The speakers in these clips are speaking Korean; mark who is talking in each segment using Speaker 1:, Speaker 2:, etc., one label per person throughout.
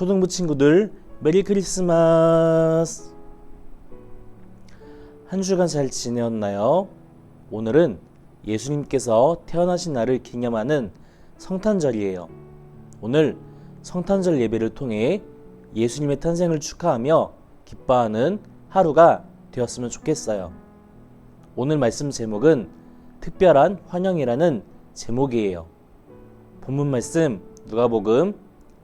Speaker 1: 초등부 친구들 메리 크리스마스. 한 주간 잘 지내었나요? 오늘은 예수님께서 태어나신 날을 기념하는 성탄절이에요. 오늘 성탄절 예배를 통해 예수님의 탄생을 축하하며 기뻐하는 하루가 되었으면 좋겠어요. 오늘 말씀 제목은 특별한 환영이라는 제목이에요. 본문 말씀 누가복음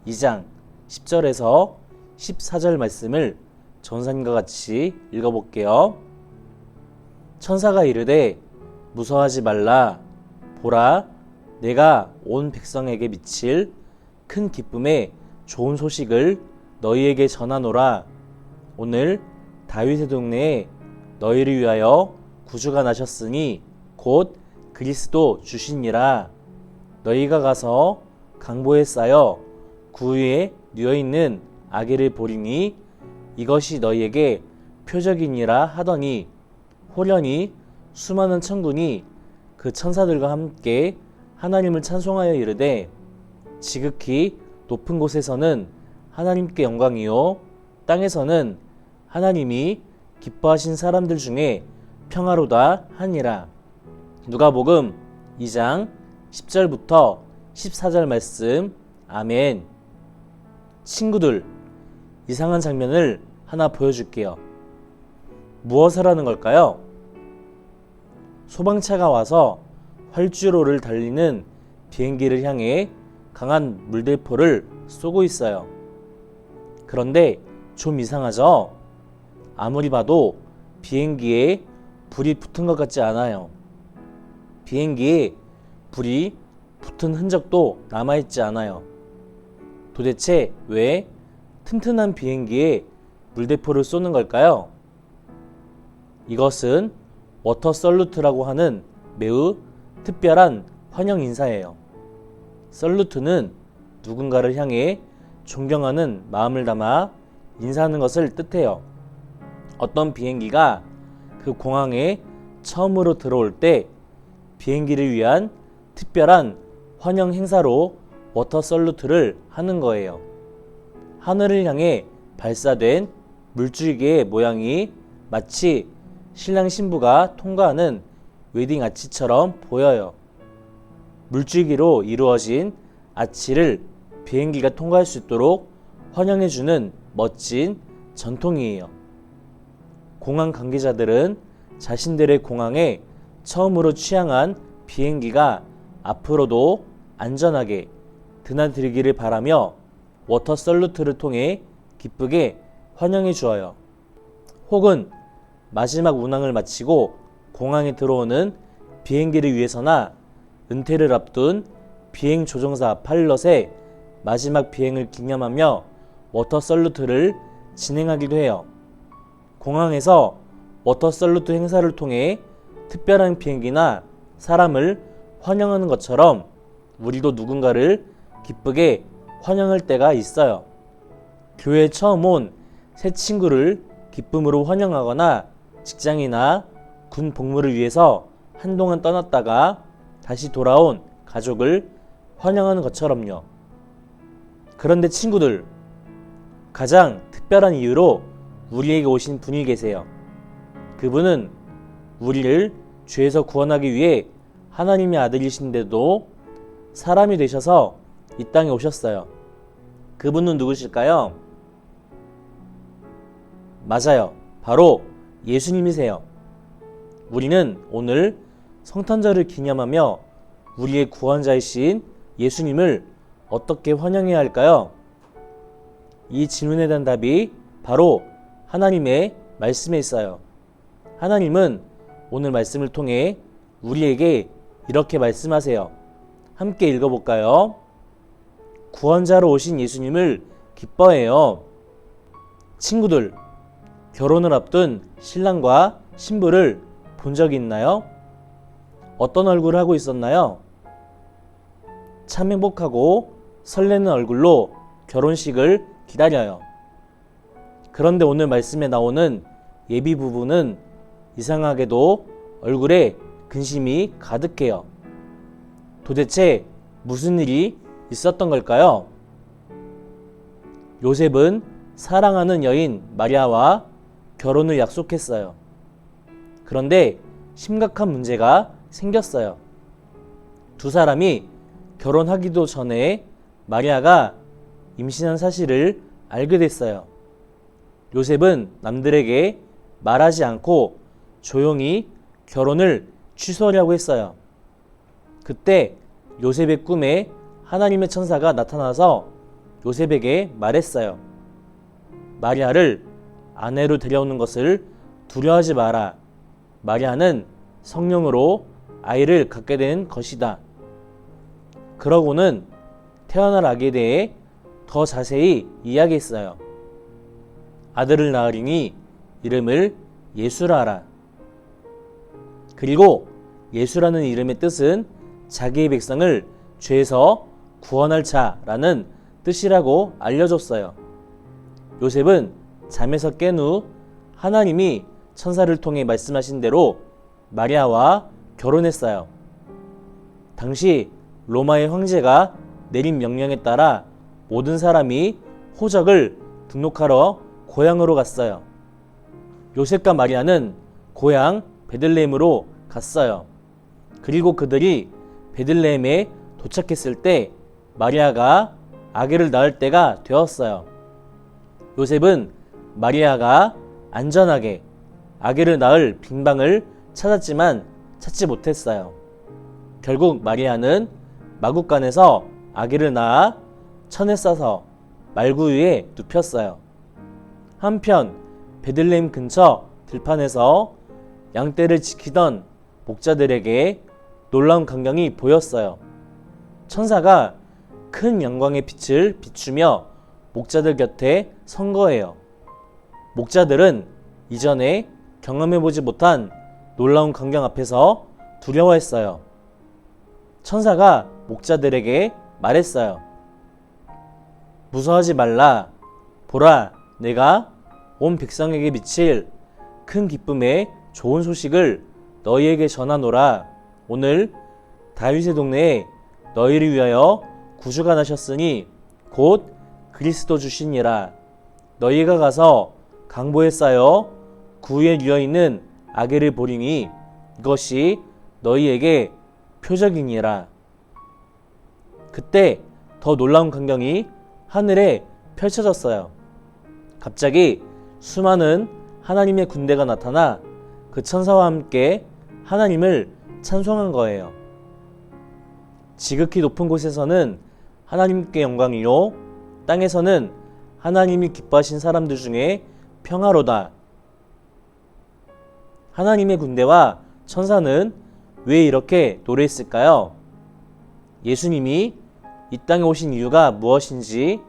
Speaker 1: 2장 10절에서 14절 말씀을 전사님과 같이 읽어볼게요. 천사가 이르되 무서워하지 말라. 보라 내가 온 백성에게 미칠 큰 기쁨의 좋은 소식을 너희에게 전하노라. 오늘 다윗의 동네에 너희를 위하여 구주가 나셨으니 곧 그리스도 주시니라. 너희가 가서 강보에 쌓여 구유에 누워 있는 아기를 보리니 이것이 너희에게 표적이니라 하더니 호련히 수많은 천군이 그 천사들과 함께 하나님을 찬송하여 이르되 지극히 높은 곳에서는 하나님께 영광이요 땅에서는 하나님이 기뻐하신 사람들 중에 평화로다 하니라. 누가복음 2장 10절부터 14절 말씀. 아멘 친구들 이상한 장면을 하나 보여줄게요 무엇을 하는 걸까요? 소방차가 와서 활주로를 달리는 비행기를 향해 강한 물대포를 쏘고 있어요. 그런데 좀 이상하죠? 아무리 봐도 비행기에 불이 붙은 것 같지 않아요. 비행기에 불이 붙은 흔적도 남아있지 않아요. 도대체 왜 튼튼한 비행기에 물대포를 쏘는 걸까요? 이것은 워터 썰루트라고 하는 매우 특별한 환영 인사예요. 썰루트는 누군가를 향해 존경하는 마음을 담아 인사하는 것을 뜻해요. 어떤 비행기가 그 공항에 처음으로 들어올 때 비행기를 위한 특별한 환영 행사로 워터 썰루트를 하는 거예요. 하늘을 향해 발사된 물줄기의 모양이 마치 신랑 신부가 통과하는 웨딩 아치처럼 보여요. 물줄기로 이루어진 아치를 비행기가 통과할 수 있도록 환영해주는 멋진 전통이에요. 공항 관계자들은 자신들의 공항에 처음으로 취항한 비행기가 앞으로도 안전하게 드나들기를 바라며 워터 썰루트를 통해 기쁘게 환영해 주어요. 혹은 마지막 운항을 마치고 공항에 들어오는 비행기를 위해서나 은퇴를 앞둔 비행 조종사 파일럿의 마지막 비행을 기념하며 워터 썰루트를 진행하기도 해요. 공항에서 워터 썰루트 행사를 통해 특별한 비행기나 사람을 환영하는 것처럼 우리도 누군가를 기쁘게 환영할 때가 있어요. 교회에 처음 온 새 친구를 기쁨으로 환영하거나 직장이나 군 복무를 위해서 한동안 떠났다가 다시 돌아온 가족을 환영하는 것처럼요. 그런데 친구들, 가장 특별한 이유로 우리에게 오신 분이 계세요. 그분은 우리를 죄에서 구원하기 위해 하나님의 아들이신데도 사람이 되셔서 이 땅에 오셨어요. 그분은 누구실까요? 맞아요. 바로 예수님이세요. 우리는 오늘 성탄절을 기념하며 우리의 구원자이신 예수님을 어떻게 환영해야 할까요? 이 질문에 대한 답이 바로 하나님의 말씀에 있어요. 하나님은 오늘 말씀을 통해 우리에게 이렇게 말씀하세요. 함께 읽어볼까요? 구원자로 오신 예수님을 기뻐해요. 친구들, 결혼을 앞둔 신랑과 신부를 본 적이 있나요? 어떤 얼굴을 하고 있었나요? 참 행복하고 설레는 얼굴로 결혼식을 기다려요. 그런데 오늘 말씀에 나오는 예비 부부는 이상하게도 얼굴에 근심이 가득해요. 도대체 무슨 일이 있었던 걸까요? 요셉은 사랑하는 여인 마리아와 결혼을 약속했어요. 그런데 심각한 문제가 생겼어요. 두 사람이 결혼하기도 전에 마리아가 임신한 사실을 알게 됐어요. 요셉은 남들에게 말하지 않고 조용히 결혼을 취소하려고 했어요. 그때 요셉의 꿈에 하나님의 천사가 나타나서 요셉에게 말했어요. 마리아를 아내로 데려오는 것을 두려워하지 마라. 마리아는 성령으로 아이를 갖게 된 것이다. 그러고는 태어날 아기에 대해 더 자세히 이야기했어요. 아들을 낳으리니 이름을 예수라 하라. 그리고 예수라는 이름의 뜻은 자기의 백성을 죄에서 구원할 자라는 뜻이라고 알려줬어요. 요셉은 잠에서 깬 후 하나님이 천사를 통해 말씀하신 대로 마리아와 결혼했어요. 당시 로마의 황제가 내린 명령에 따라 모든 사람이 호적을 등록하러 고향으로 갔어요. 요셉과 마리아는 고향 베들레헴으로 갔어요. 그리고 그들이 베들레헴에 도착했을 때 마리아가 아기를 낳을 때가 되었어요. 요셉은 마리아가 안전하게 아기를 낳을 빈방을 찾았지만 찾지 못했어요. 결국 마리아는 마국간에서 아기를 낳아 천에 싸서 말구 위에 눕혔어요. 한편 베들레헴 근처 들판에서 양떼를 지키던 목자들에게 놀라운 광경이 보였어요. 천사가 큰 영광의 빛을 비추며 목자들 곁에 선 거예요. 목자들은 이전에 경험해보지 못한 놀라운 광경 앞에서 두려워했어요. 천사가 목자들에게 말했어요. 무서워하지 말라. 보라, 내가 온 백성에게 미칠 큰 기쁨의 좋은 소식을 너희에게 전하노라. 오늘 다윗의 동네에 너희를 위하여 구주가 나셨으니 곧 그리스도 주시니라. 너희가 가서 강보에 쌓여 구에 누워 있는 아기를 보리니 이것이 너희에게 표적이니라. 그때 더 놀라운 광경이 하늘에 펼쳐졌어요. 갑자기 수많은 하나님의 군대가 나타나 그 천사와 함께 하나님을 찬송한 거예요. 지극히 높은 곳에서는 하나님께 영광이요, 땅에서는 하나님이 기뻐하신 사람들 중에 평화로다. 하나님의 군대와 천사는 왜 이렇게 노래했을까요? 예수님이 이 땅에 오신 이유가 무엇인지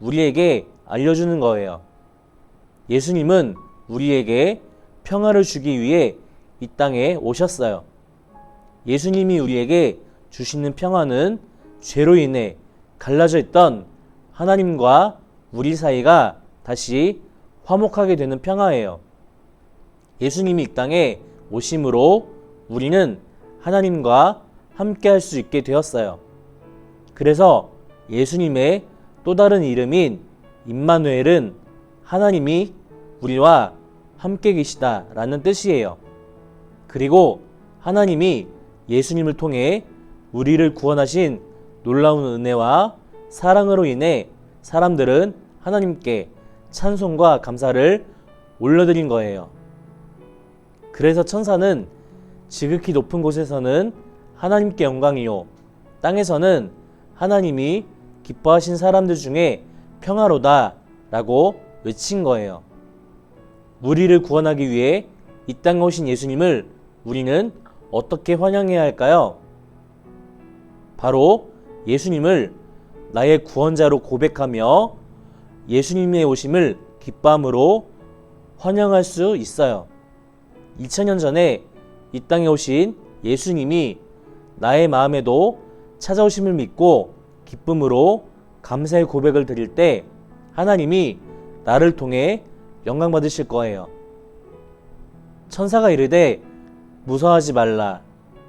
Speaker 1: 우리에게 알려주는 거예요. 예수님은 우리에게 평화를 주기 위해 이 땅에 오셨어요. 예수님이 우리에게 주시는 평화는 죄로 인해 갈라져 있던 하나님과 우리 사이가 다시 화목하게 되는 평화예요. 예수님이 이 땅에 오심으로 우리는 하나님과 함께 할 수 있게 되었어요. 그래서 예수님의 또 다른 이름인 임마누엘은 하나님이 우리와 함께 계시다라는 뜻이에요. 그리고 하나님이 예수님을 통해 우리를 구원하신 놀라운 은혜와 사랑으로 인해 사람들은 하나님께 찬송과 감사를 올려드린 거예요. 그래서 천사는 지극히 높은 곳에서는 하나님께 영광이요. 땅에서는 하나님이 기뻐하신 사람들 중에 평화로다 라고 외친 거예요. 우리를 구원하기 위해 이 땅에 오신 예수님을 우리는 어떻게 환영해야 할까요? 바로 예수님을 나의 구원자로 고백하며 예수님의 오심을 기뻐함으로 환영할 수 있어요. 2000년 전에 이 땅에 오신 예수님이 나의 마음에도 찾아오심을 믿고 기쁨으로 감사의 고백을 드릴 때 하나님이 나를 통해 영광 받으실 거예요. 천사가 이르되 무서워하지 말라.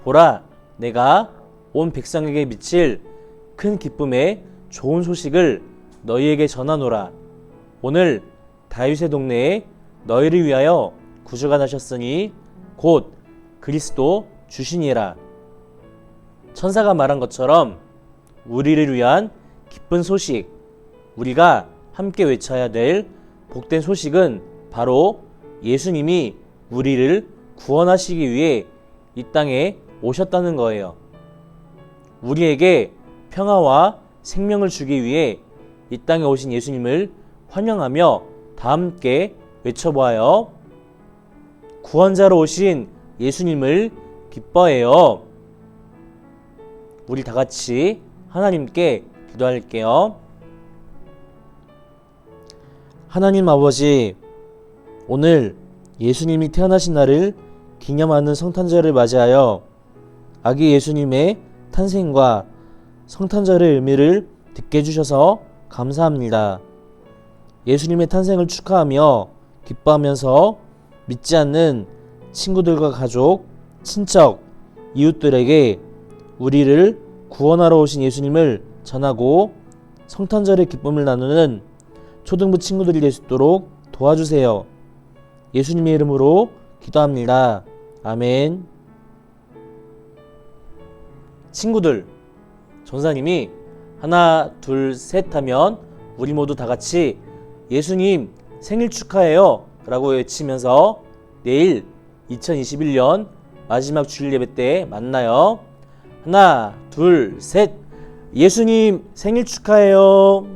Speaker 1: 보라, 내가 온 백성에게 미칠 큰 기쁨의 좋은 소식을 너희에게 전하노라. 오늘 다윗의 동네에 너희를 위하여 구주가 나셨으니 곧 그리스도 주시니라. 천사가 말한 것처럼 우리를 위한 기쁜 소식, 우리가 함께 외쳐야 될 복된 소식은 바로 예수님이 우리를 구원하시기 위해 이 땅에 오셨다는 거예요. 우리에게 평화와 생명을 주기 위해 이 땅에 오신 예수님을 환영하며 다 함께 외쳐보아요. 구원자로 오신 예수님을 기뻐해요. 우리 다 같이 하나님께 기도할게요. 하나님 아버지, 오늘 예수님이 태어나신 날을 기념하는 성탄절을 맞이하여 아기 예수님의 탄생과 성탄절의 의미를 듣게 해주셔서 감사합니다. 예수님의 탄생을 축하하며 기뻐하면서 믿지 않는 친구들과 가족, 친척, 이웃들에게 우리를 구원하러 오신 예수님을 전하고 성탄절의 기쁨을 나누는 초등부 친구들이 될 수 있도록 도와주세요. 예수님의 이름으로 기도합니다. 아멘. 친구들, 전사님이 하나, 둘, 셋 하면 우리 모두 다 같이 예수님 생일 축하해요 라고 외치면서 내일 2021년 마지막 주일 예배 때 만나요. 하나, 둘, 셋. 예수님 생일 축하해요.